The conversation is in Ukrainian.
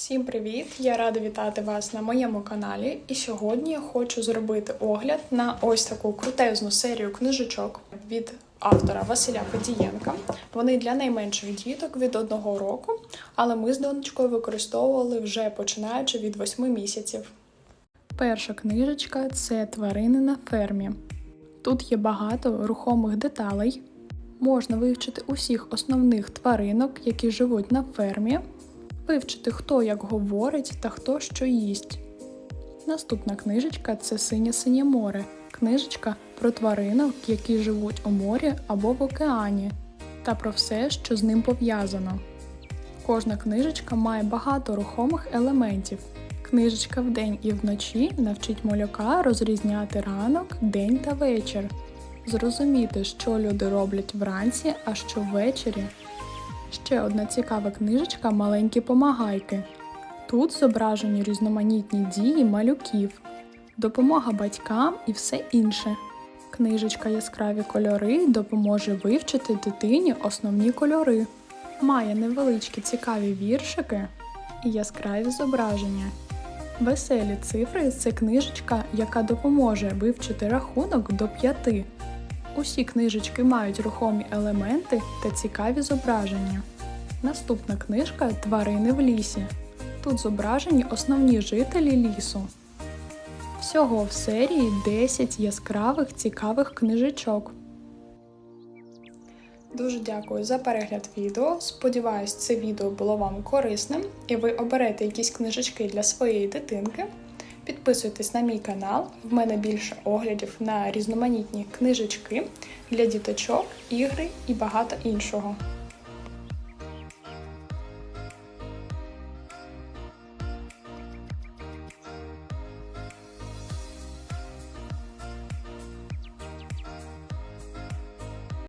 Всім привіт! Я рада вітати вас на моєму каналі. І сьогодні я хочу зробити огляд на ось таку крутезну серію книжечок від автора Василя Федієнка. Вони для найменших діток від одного року, але ми з донечкою використовували вже починаючи від 8 місяців. Перша книжечка це тварини на фермі. Тут є багато рухомих деталей. Можна вивчити усіх основних тваринок, які живуть на фермі, вивчити, хто як говорить та хто що їсть. Наступна книжечка це Синє синє море. Книжечка про тваринок, які живуть у морі або в океані, та про все, що з ним пов'язано. Кожна книжечка має багато рухомих елементів. Книжечка вдень і вночі навчить малюка розрізняти ранок, день та вечір, зрозуміти, що люди роблять вранці, а що ввечері. Ще одна цікава книжечка Маленькі помагайки. Тут зображені різноманітні дії малюків, допомога батькам і все інше. Книжечка Яскраві кольори допоможе вивчити дитині основні кольори. Має невеличкі цікаві віршики і яскраві зображення. Веселі цифри це книжечка, яка допоможе вивчити рахунок до п'яти. Усі книжечки мають рухомі елементи та цікаві зображення. Наступна книжка Тварини в лісі. Тут зображені основні жителі лісу. Всього в серії 10 яскравих цікавих книжечок. Дуже дякую за перегляд відео. Сподіваюсь, це відео було вам корисним і ви оберете якісь книжечки для своєї дитинки. Підписуйтесь на мій канал, в мене більше оглядів на різноманітні книжечки для діточок, ігри і багато іншого.